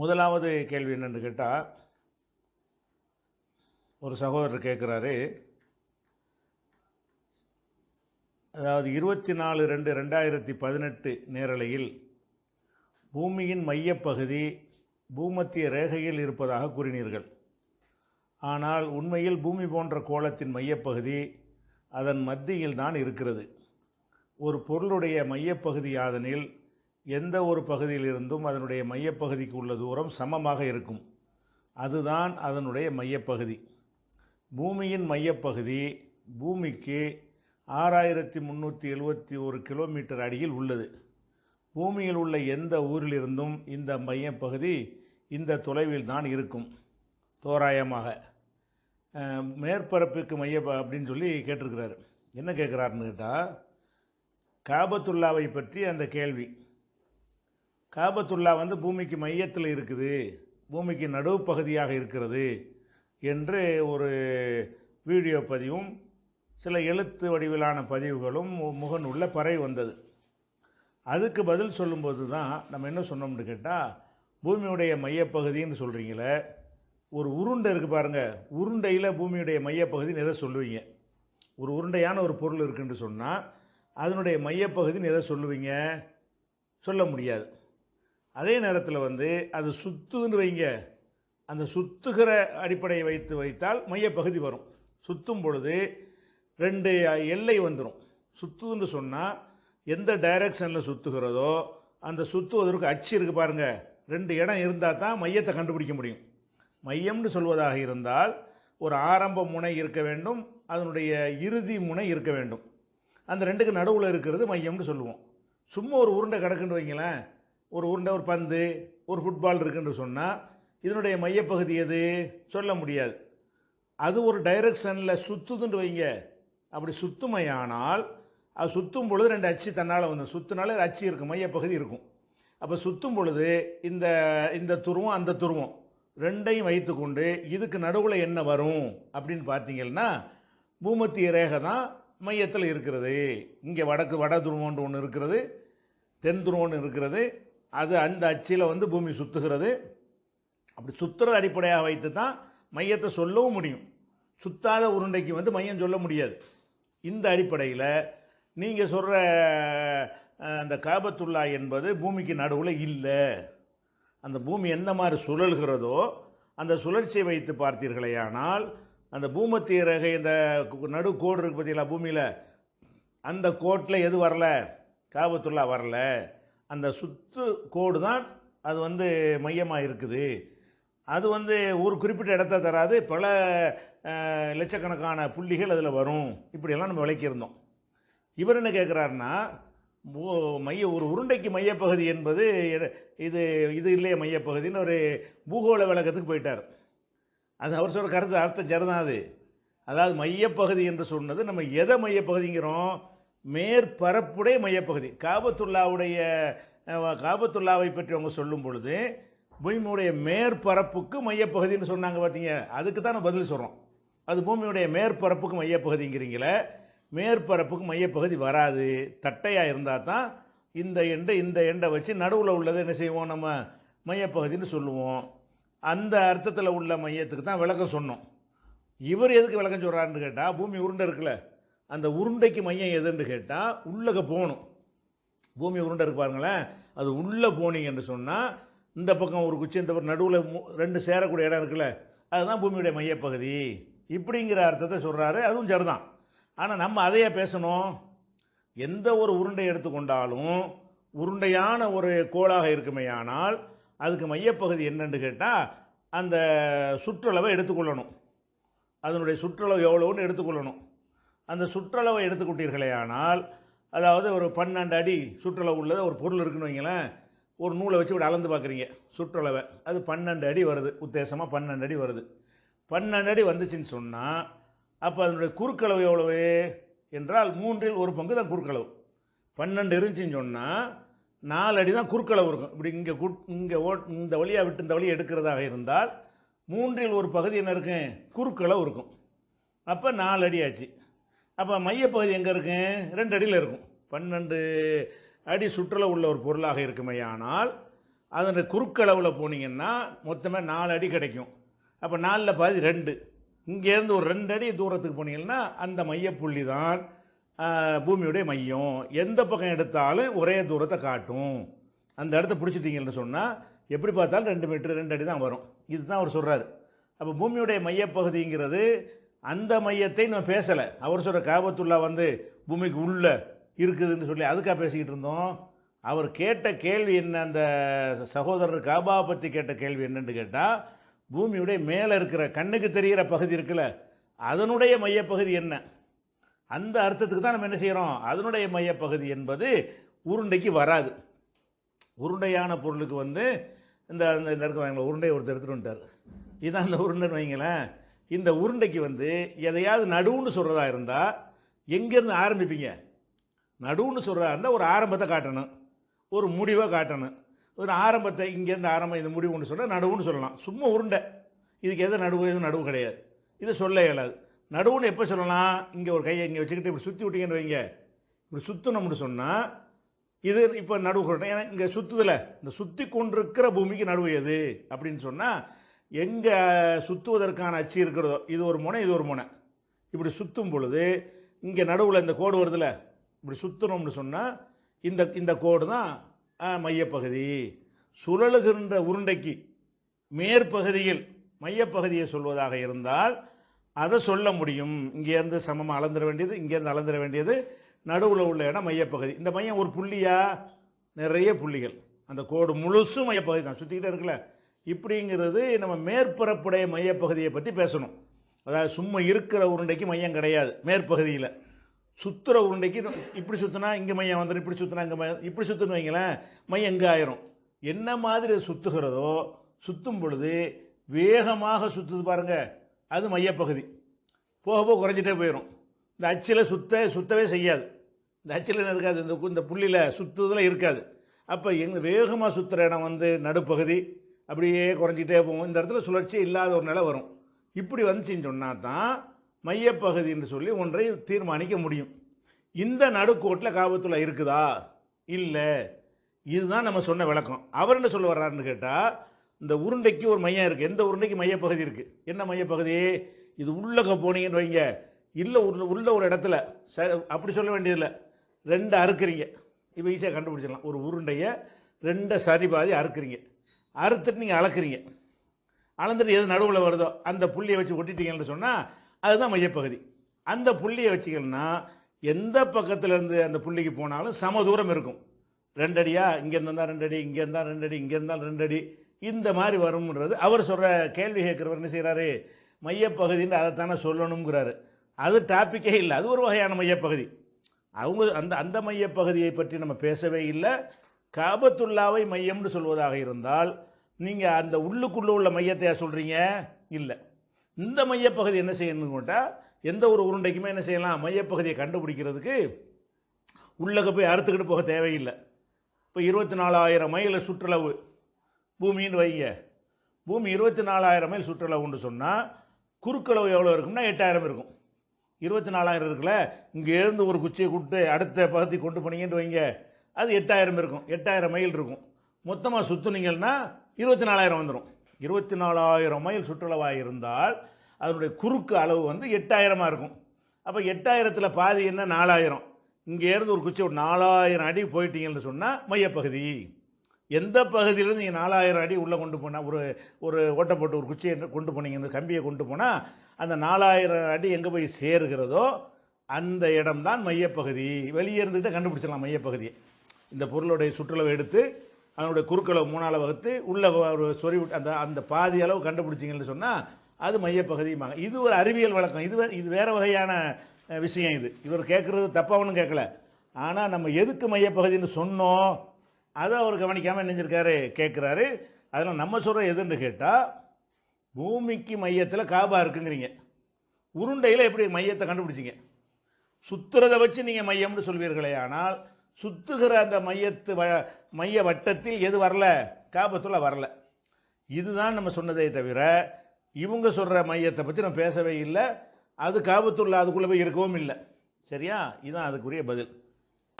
முதலாவது கேள்வி என்னென்னு கேட்டால் ஒரு சகோதரர் கேட்குறாரு அதாவது இருபத்தி நாலு ரெண்டு ரெண்டாயிரத்தி பதினெட்டு நேரலையில் பூமியின் மையப்பகுதி பூமத்திய ரேகையில் இருப்பதாக கூறினீர்கள். ஆனால் உண்மையில் பூமி போன்ற கோலத்தின் மையப்பகுதி அதன் மத்தியில் தான் இருக்கிறது. ஒரு பொருளுடைய மையப்பகுதி யாதனில் எந்த ஒரு பகுதியிலிருந்தும் அதனுடைய மையப்பகுதிக்கு உள்ள தூரம் சமமாக இருக்கும். அதுதான் அதனுடைய மையப்பகுதி. பூமியின் மையப்பகுதி பூமிக்கு ஆறாயிரத்தி முந்நூற்றி எழுபத்தி ஒரு கிலோமீட்டர் அடியில் உள்ளது. பூமியில் உள்ள எந்த ஊரிலிருந்தும் இந்த மையப்பகுதி இந்த தொலைவில் தான் இருக்கும். தோராயமாக. மேற்பரப்புக்கு மைய அப்படின்னு சொல்லி கேட்டிருக்கிறாரு. என்ன கேட்குறாருன்னு கேட்டால் காபத்துல்லாவை பற்றி அந்த கேள்வி. காபத்துல்லா வந்து பூமிக்கு மையத்தில் இருக்குது பூமிக்கு நடுவு பகுதியாக இருக்கிறது என்று ஒரு வீடியோ பதிவும் சில எழுத்து வடிவிலான பதிவுகளும் முகநூலில் பறை வந்தது. அதுக்கு பதில் சொல்லும்போது தான் நம்ம என்ன சொன்னோம்னு கேட்டால் பூமியுடைய மையப்பகுதின்னு சொல்கிறீங்களே ஒரு உருண்டை இருக்குது பாருங்கள் உருண்டையில் பூமியுடைய மையப்பகுதின்னு எதை சொல்லுவீங்க. ஒரு உருண்டையான ஒரு பொருள் இருக்குன்னு சொன்னால் அதனுடைய மையப்பகுதின்னு எதை சொல்லுவீங்க. சொல்ல முடியாது. அதே நேரத்தில் வந்து அது சுத்துன்னு வைங்க. அந்த சுத்துகிற அடிப்படையை வைத்து வைத்தால் மையப்பகுதி வரும். சுத்தும் பொழுது ரெண்டு எல்லை வந்துடும் சுத்துன்னு சொன்னால் எந்த டைரக்ஷனில் சுற்றுகிறதோ அந்த சுற்றுவதற்கு அச்சு இருக்குது பாருங்க. ரெண்டு இடம் இருந்தால் தான் மையத்தை கண்டுபிடிக்க முடியும். மையம்னு சொல்வதாக இருந்தால் ஒரு ஆரம்ப முனை இருக்க வேண்டும். அதனுடைய இறுதி முனை இருக்க வேண்டும். அந்த ரெண்டுக்கு நடுவில் இருக்கிறது மையம்னு சொல்லுவோம். சும்மா ஒரு உருண்டை கிடக்குன்னு வைங்களேன். ஒரு உருண்டை ஒரு பந்து ஒரு ஃபுட்பால் இருக்குன்னு சொன்னால் இதனுடைய மையப்பகுதி எது? சொல்ல முடியாது. அது ஒரு டைரக்ஷனில் சுற்றுதுன்னு வைங்க. அப்படி சுத்துமையானால் அது சுத்தும் பொழுது ரெண்டு அச்சு தன்னால் வந்து சுத்துனால அச்சு இருக்கும் மையப்பகுதி இருக்கும். அப்போ சுத்தும் பொழுது இந்த இந்த துருவம் அந்த துருவம் ரெண்டையும் வைத்துக்கொண்டு இதுக்கு நடுவில் என்ன வரும் அப்படின்னு பார்த்தீங்கன்னா பூமத்திய ரேகை தான் மையத்தில் இருக்கிறது. இங்கே வடக்கு வட துருவம்னு ஒன்று இருக்கிறது தென் துருவம்னு இருக்கிறது அது அந்த அச்சில் வந்து பூமி சுற்றுகிறது அப்படி சுற்றுறது அடிப்படையாக வைத்து தான் மையத்தை சொல்லவும் முடியும். சுத்தாத உருண்டைக்கு வந்து மையம் சொல்ல முடியாது. இந்த அடிப்படையில் நீங்கள் சொல்கிற அந்த காபத்துல்லா என்பது பூமிக்கு நடுவில் இல்லை. அந்த பூமி எந்த மாதிரி சுழல்கிறதோ அந்த சுழற்சியை வைத்து பார்த்தீர்களேயானால் அந்த பூமத்திய ரகை இந்த நடு கோடு இருக்கு பார்த்தீங்களா பூமியில்? அந்த கோட்டில் எது வரல? காபத்துல்லா வரல. அந்த சுத்து கோடு தான் அது வந்து மையமாக இருக்குது அது வந்து ஒரு குறிப்பிட்ட இடத்த தராது பல லட்சக்கணக்கான புள்ளிகள் அதில் வரும். இப்படியெல்லாம் நம்ம விளக்கியிருந்தோம். இவர் என்ன கேட்குறாருன்னா மைய ஒரு உருண்டைக்கு மையப்பகுதி என்பது எ- இது இது இல்லையே மையப்பகுதின்னு ஒரு பூகோள விளக்கத்துக்கு போயிட்டார். அது அவர் சொல்கிற கருத்து அர்த்தம் சரிதான் அது. அதாவது மையப்பகுதி என்று சொன்னது நம்ம எதை மையப்பகுதிங்கிறோம்? மேற்பரப்புடைய மையப்பகுதி. காபத்துல்லாவுடைய காபத்துல்லாவை பற்றி அவங்க சொல்லும் பொழுது பூமியுடைய மேற்பரப்புக்கு மையப்பகுதின்னு சொன்னாங்க பார்த்தீங்க அதுக்கு தான் பதில் சொல்கிறோம் அது பூமியுடைய மேற்பரப்புக்கு மையப்பகுதிங்கிறீங்கள மேற்பரப்புக்கு மையப்பகுதி வராது. தட்டையாக இருந்தால் தான் இந்த எண்டை இந்த எண்டை வச்சு நடுவில் உள்ளதை என்ன செய்வோம்? நம்ம மையப்பகுதின்னு சொல்லுவோம். அந்த அர்த்தத்தில் உள்ள மையத்துக்கு தான் விளக்கம் சொன்னோம். இவர் எதுக்கு விளக்கம் சொல்கிறாருன்னு கேட்டால் பூமி உருண்டை இருக்குல்ல அந்த உருண்டைக்கு மையம் எதுன்னு கேட்டால் உள்ளக போகணும். பூமி உருண்டை இருக்கு பாருங்களேன். அது உள்ளே போனீங்கன்னு சொன்னால் இந்த பக்கம் ஒரு குச்சி இந்த பக்கம் நடுவில் ரெண்டு சேரக்கூடிய இடம் இருக்குல்ல அதுதான் பூமியுடைய மையப்பகுதி. இப்படிங்கிற அர்த்தத்தை சொல்கிறாரு அதுவும் சரிதான். ஆனால் நம்ம அதையே பேசணும். எந்த ஒரு உருண்டை எடுத்துக்கொண்டாலும் உருண்டையான ஒரு கோளாக இருக்குமேயானால் அதுக்கு மையப்பகுதி என்னன்னு கேட்டால் அந்த சுற்றளவை எடுத்துக்கொள்ளணும். அதனுடைய சுற்றளவு எவ்வளோன்னு எடுத்துக்கொள்ளணும். அந்த சுற்றளவை எடுத்துக்கொண்டீர்களே ஆனால் அதாவது ஒரு பன்னெண்டு அடி சுற்றளவு உள்ளதை ஒரு பொருள் இருக்குன்னு வைங்களேன் ஒரு நூலை வச்சு இப்படி அளந்து பார்க்குறீங்க சுற்றளவை. அது பன்னெண்டு அடி வருது உத்தேசமாக பன்னெண்டு அடி வருது. பன்னெண்டு அடி வந்துச்சுன்னு சொன்னால் அப்போ அதனுடைய குறுக்களவு எவ்வளவு? என்றால் மூன்றில் ஒரு பங்கு தான் குறுக்களவு. பன்னெண்டு இருந்துச்சுன்னு சொன்னால் நாலு அடி தான் குறுக்களவு இருக்கும். இப்படி இங்கே குட் இங்கே ஓ இந்த வழியாக விட்டு இந்த வழியை எடுக்கிறதாக இருந்தால் மூன்றில் ஒரு பகுதி என்ன இருக்கும்? குறுக்களவு இருக்கும். அப்போ நாலு அடி ஆச்சு. அப்போ மையப்பகுதி எங்கே இருக்கும் ரெண்டு அடியில் இருக்கும். பன்னெண்டு அடி சுற்றளவு உள்ள ஒரு பொருளாக இருக்குமையானால் அதனுடைய குறுக்களவில் போனீங்கன்னா மொத்தமாக நாலு அடி கிடைக்கும். அப்போ நாலில் பாதி ரெண்டு. இங்கேருந்து ஒரு ரெண்டு அடி தூரத்துக்கு போனீங்கன்னா அந்த மையப்புள்ளி தான் பூமியுடைய மையம். எந்த பக்கம் எடுத்தாலும் ஒரே தூரத்தை காட்டும். அந்த இடத்த பிடிச்சிட்டிங்கன்னு சொன்னால் எப்படி பார்த்தாலும் ரெண்டு மீட்டர் ரெண்டு அடி தான் வரும். இதுதான் அவர் சொல்கிறாரு அப்போ பூமியுடைய மையப்பகுதிங்கிறது அந்த மையத்தை நம்ம பேசலை அவர் சொல்கிற காபத்துல்லா வந்து பூமிக்கு உள்ள இருக்குதுன்னு சொல்லி அதுக்காக பேசிக்கிட்டு இருந்தோம் அவர் கேட்ட கேள்வி என்ன அந்த சகோதரர் காபா பற்றி கேட்ட கேள்வி என்னன்னு கேட்டால் பூமியுடைய மேலே இருக்கிற கண்ணுக்கு தெரிகிற பகுதி இருக்குல்ல அதனுடைய மையப்பகுதி என்ன அந்த அர்த்தத்துக்கு தான் நம்ம என்ன செய்கிறோம் அதனுடைய மையப்பகுதி என்பது உருண்டைக்கு வராது உருண்டையான பொருளுக்கு வந்து இந்த இந்த இந்த இருக்க உருண்டை ஒருத்தர் எடுத்துகிட்டு வந்துட்டார் இதான் அந்த உருண்டைன்னு வைங்களேன் இந்த உருண்டைக்கு வந்து எதையாவது நடுவுன்னு சொல்கிறதா இருந்தால் எங்கேருந்து ஆரம்பிப்பீங்க? நடுவுன்னு சொல்கிறதா இருந்தால் ஒரு ஆரம்பத்தை காட்டணும். ஒரு முடிவை காட்டணும். ஒரு ஆரம்பத்தை இங்கேருந்து ஆரம்பம் இது முடிவுன்னு சொன்னால் நடுவுன்னு சொல்லலாம். சும்மா உருண்டை. இதுக்கு எது நடுவு எதுவும் நடுவு கிடையாது. இது சொல்ல இயலாது. நடுவுன்னு எப்போ சொல்லலாம்? இங்கே ஒரு கையை இங்கே வச்சுக்கிட்டு இப்படி சுற்றி விட்டீங்கன்னு வைங்க. இப்படி சுற்றணும்னு சொன்னால் இது இப்போ நடுவு ஏன்னா இங்கே சுற்றுதில் இந்த சுற்றி கொண்டிருக்கிற பூமிக்கு நடுவு எது? அப்படின்னு சொன்னால் எங்கே சுற்றுவதற்கான அச்சு இருக்கிறதோ இது ஒரு முனை இது ஒரு முனை. இப்படி சுற்றும் பொழுது இங்கே நடுவில் இந்த கோடு வருதுல்ல இப்படி சுற்றணும்னு சொன்னால் இந்த இந்த கோடு தான் ஆ, மையப்பகுதி. சுழலுகின்ற உருண்டைக்கு மேற்பகுதியில் மையப்பகுதியை சொல்வதாக இருந்தால் அதை சொல்ல முடியும். இங்கேருந்து சமமாக அளந்துட வேண்டியது இங்கேருந்து அளந்துட வேண்டியது நடுவில் உள்ள இடம் மையப்பகுதி. இந்த மையம் ஒரு புள்ளியா? நிறைய புள்ளிகள். அந்த கோடு முழுசும் மையப்பகுதி தான். சுற்றிக்கிட்டே இருக்குல்ல. இப்படிங்கிறது நம்ம மேற்பரப்புடைய மையப்பகுதியை பற்றி பேசணும். அதாவது சும்மா இருக்கிற உருண்டைக்கு மையம் கிடையாது மேற்பகுதியில். சுற்றுற உருண்டைக்கு இப்படி சுற்றினா இங்கே மையம் வந்துடும் இப்படி சுற்றினா இங்கே மையம் இப்படி சுற்றுன்னு வைங்களேன் மையம் எங்கே ஆயிரும். என்ன மாதிரி சுற்றுகிறதோ சுற்றும் பொழுது வேகமாக சுற்றுது பாருங்கள் அது மையப்பகுதி. போக போக குறைஞ்சிட்டே போயிடும் இந்த அச்சில் சுத்த சுத்தவே செய்யாது. இந்த அச்சில் என்ன இருக்காது இந்த கு- இந்த புள்ளியில் சுற்றுதெல்லாம் இருக்காது. அப்போ எங்கள் வேகமாக சுற்றுற இடம் வந்து நடுப்பகுதி அப்படியே குறைஞ்சிட்டே போகும். இந்த இடத்துல சுழற்சி இல்லாத ஒரு நிலை வரும். இப்படி வந்துச்சுன்னு சொன்னால் தான் மையப்பகுதி என்று சொல்லி ஒன்றை தீர்மானிக்க முடியும். இந்த நடுக்கோட்டில் காபத்துள்ள இருக்குதா? இல்லை. இதுதான் நம்ம சொன்ன விளக்கம். அவர் என்ன சொல்ல வர்றாருன்னு கேட்டால் இந்த உருண்டைக்கு ஒரு மையம் இருக்குது எந்த உருண்டைக்கு மையப்பகுதி இருக்குது என்ன மையப்பகுதி? இது உள்ளக போனீங்கன்னு வைங்க. இல்லை உள்ள உள்ள ஒரு இடத்துல. ச அப்படி சொல்ல வேண்டியதில்லை. ரெண்டு அறுக்குறீங்க. இப்போ ஈஸியாக கண்டுபிடிச்சிடலாம். ஒரு உருண்டையை ரெண்டை சரி பாதி அறுக்குறீங்க. அறுத்துட்டு நீங்கள் அளக்குறீங்க. அளந்துட்டு எது நடுவில் வருதோ அந்த புள்ளியை வச்சு ஒட்டிட்டீங்கன்னு சொன்னால் அதுதான் மையப்பகுதி. அந்த புள்ளியை வச்சிங்கன்னா எந்த பக்கத்துலேருந்து அந்த புள்ளிக்கு போனாலும் சம தூரம் இருக்கும். ரெண்டு அடியா இங்கே இருந்தால் ரெண்டு அடி இங்கே இருந்தால் ரெண்டு அடி இங்கே இருந்தால் ரெண்டு அடி இந்த மாதிரி வரும்ன்றது அவர் சொல்கிற கேள்வி கேட்குறவர் என்ன செய்கிறாரு மையப்பகுதின்னு அதைத்தானே சொல்லணுங்கிறாரு அது டாப்பிக்கே இல்லை. அது ஒரு வகையான மையப்பகுதி. அவங்க அந்த அந்த மையப்பகுதியை பற்றி நம்ம பேசவே இல்லை. காபத்துல்லாவை மையம்னு சொல்வதாக இருந்தால் நீங்கள் அந்த உள்ளுக்குள்ளே உள்ள மையத்தையா சொல்கிறீங்க இல்லை. இந்த மையப்பகுதி என்ன செய்யணும்னு கேட்டால் எந்த ஒரு உருண்டைக்குமே என்ன செய்யலாம்? மையப்பகுதியை கண்டுபிடிக்கிறதுக்கு உள்ளக போய் அறுத்துக்கிட்டு போக தேவையில்லை. இப்போ இருபத்தி நாலாயிரம் மைல் சுற்றளவு பூமின்னு வைங்க. பூமி இருபத்தி நாலாயிரம் மைல் சுற்றளவுன்னு சொன்னால் குறுக்களவு எவ்வளோ இருக்கும்னா எட்டாயிரம் இருக்கும். இருபத்தி நாலாயிரம் இருக்குல்ல? இங்கேருந்து ஒரு குச்சியை கூப்பிட்டு அடுத்த பகுதி கொண்டு போனீங்கன்னு வைங்க. அது எட்டாயிரம் இருக்கும். எட்டாயிரம் மைல் இருக்கும். மொத்தமாக சுற்றுனீங்கன்னா இருபத்தி நாலாயிரம் வந்துடும் இருபத்தி நாலாயிரம் மைல் சுற்றளவாக இருந்தால் அதனுடைய குறுக்கு அளவு வந்து எட்டாயிரமாக இருக்கும். அப்போ எட்டாயிரத்தில் பாதி என்ன? நாலாயிரம். இங்கேருந்து ஒரு குச்சி ஒரு நாலாயிரம் அடி போயிட்டீங்கன்னு சொன்னால் மையப்பகுதி. எந்த பகுதியிலேருந்து நீங்கள் நாலாயிரம் அடி உள்ளே கொண்டு போனால் ஒரு ஒரு ஓட்டை போட்டு ஒரு குச்சியை கொண்டு போனீங்க இந்த கம்பியை கொண்டு போனால் அந்த நாலாயிரம் அடி எங்கே போய் சேருகிறதோ அந்த இடம்தான் மையப்பகுதி. வெளியே இருந்துக்கிட்டே கண்டுபிடிச்சிடலாம் மையப்பகுதியை. இந்த பொருளுடைய சுற்றுலாவை எடுத்து அதனுடைய குறுக்களவு மூணாவது வகுத்து உள்ள ஒரு சொறி அந்த அந்த பாதி அளவு கண்டுபிடிச்சிங்கன்னு சொன்னால் அது மையப்பகுதியுமாங்க இது ஒரு அறிவியல் வழக்கம். இது இது வேறு வகையான விஷயம் இது. இவர் கேட்குறது தப்பாக ஒன்றும் கேட்கல ஆனால் நம்ம எதுக்கு மையப்பகுதின்னு சொன்னோம் அதை அவர் கவனிக்காமல் நினைஞ்சிருக்காரு கேட்குறாரு அதில் நம்ம சொல்கிற எதுன்னு கேட்டால் பூமிக்கு மையத்தில் காபா இருக்குங்கிறீங்க. உருண்டையில் எப்படி மையத்தை கண்டுபிடிச்சிங்க? சுத்துறதை வச்சு நீங்கள் மையம்னு சொல்வீர்களே ஆனால் சுத்துகிற அந்த மையத்து வ மைய வட்டத்தில் எது வரல? காபத்துள்ள வரல. இதுதான் நம்ம சொன்னதே தவிர இவங்க சொல்கிற மையத்தை பற்றி நம்ம பேசவே இல்லை. அது காபத்துள்ள அதுக்குள்ளே போய் இருக்கவும் இல்லை. சரியா? இதுதான் அதுக்குரிய பதில்.